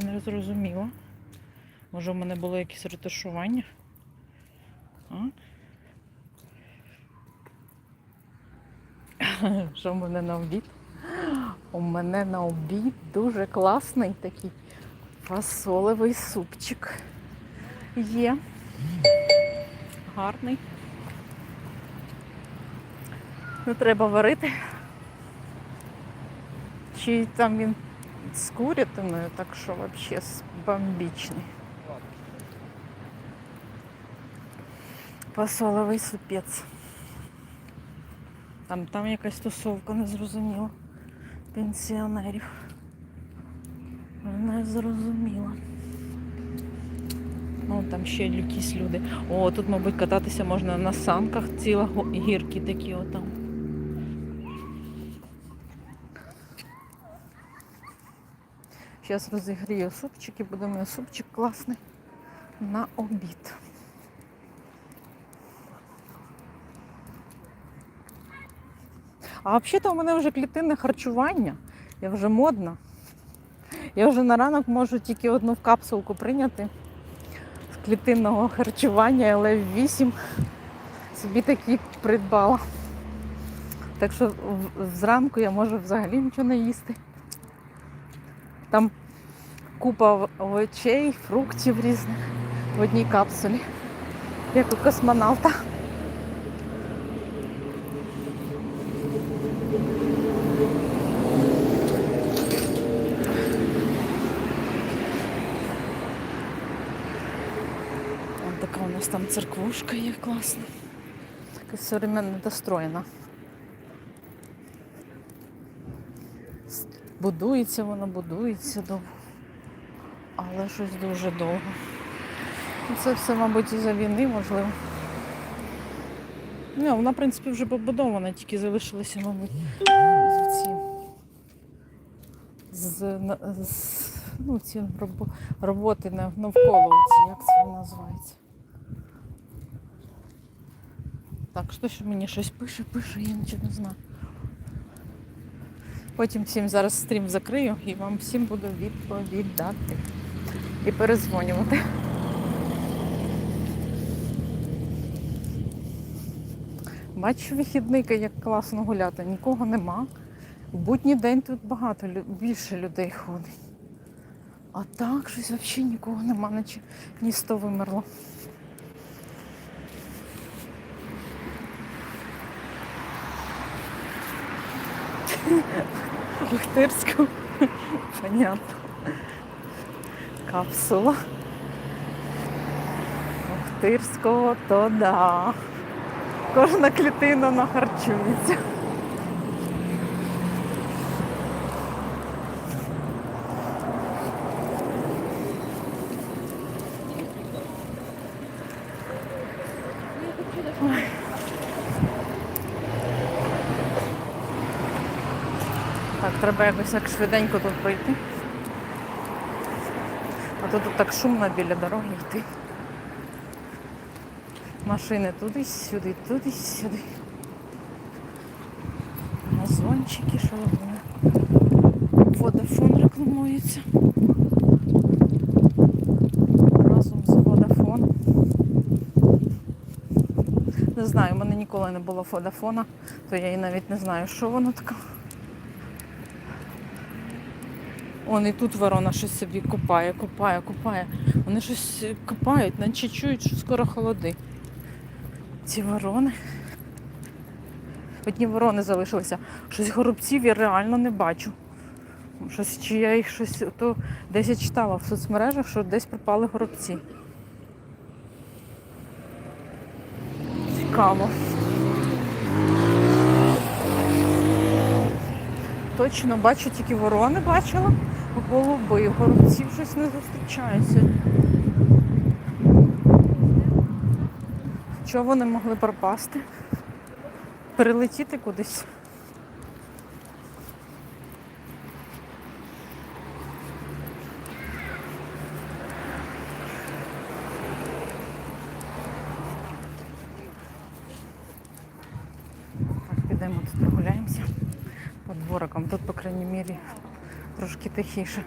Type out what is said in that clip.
Я не зрозуміла. Може, в мене було якесь ретушування? А? Що в мене на обід? У мене на обід дуже класний такий фасолевий супчик є. Гарний. Не треба варити. Чи там він з курятиною, так що взагалі бомбічний. Фасоловий супець. Там, там якась тусовка незрозуміла. Пенсіонерів. Не зрозуміла. Ну, там ще якісь люди. О, тут, мабуть, кататися можна на санках, ціла гірки такі отам. Зараз розігрію супчик і буде мій супчик класний на обід. А взагалі-то у мене вже клітинне харчування. Я вже модна. Я вже на ранок можу тільки одну капсулку прийняти з клітинного харчування, але 8 собі такі придбала. Так що зранку я можу взагалі нічого не їсти. Там купа овочей, фруктів різних в одній капсулі, як у космонавта. Така у нас там церквушка є класна. Якась современно достроєна. Будується воно, будується довго. Але щось дуже довго. Це все, мабуть, із-за війни, можливо. Ні, вона, в принципі, вже побудована, тільки залишилися, мабуть, ці. З, з, ну, ці робо- роботи навколо ці, як це називається. Так, що мені щось пише, пише, я нічого не знаю. Потім всім зараз стрім закрию і вам всім буду відповідати і перезвонювати. Бачу вихідний, як класно гуляти, нікого нема. В будній день тут багато більше людей ходить. А так щось взагалі нікого нема, наче місто вимерло. Охтирську. Понятно. Капсула. Охтирського, то да. Кожна клітина нахарчується. Ой. Так, треба якось так швиденько тут пройти. А то тут так шумно біля дороги йти. Машини туди-сюди, туди-сюди. Газончики, що вони. Водафон рекламується. Разом з Водафон. Не знаю, у мене ніколи не було Водафона, то я і навіть не знаю, що воно таке. Он і тут ворона щось собі копає, копає, копає. Вони щось копають, наче чують, що скоро холоди. Ці ворони. Одні ворони залишилися. Щось горобців я реально не бачу. Щось, чи я їх щось то десь я читала в соцмережах, що десь пропали горобці. Цікаво. Точно бачу, тільки ворони бачила. Голуби, горобців щось не зустрічається. Чого вони могли пропасти? Перелетіти кудись. Підемо тут прогуляємося по дворикам. Тут, по крайній мірі, трошки тихіше.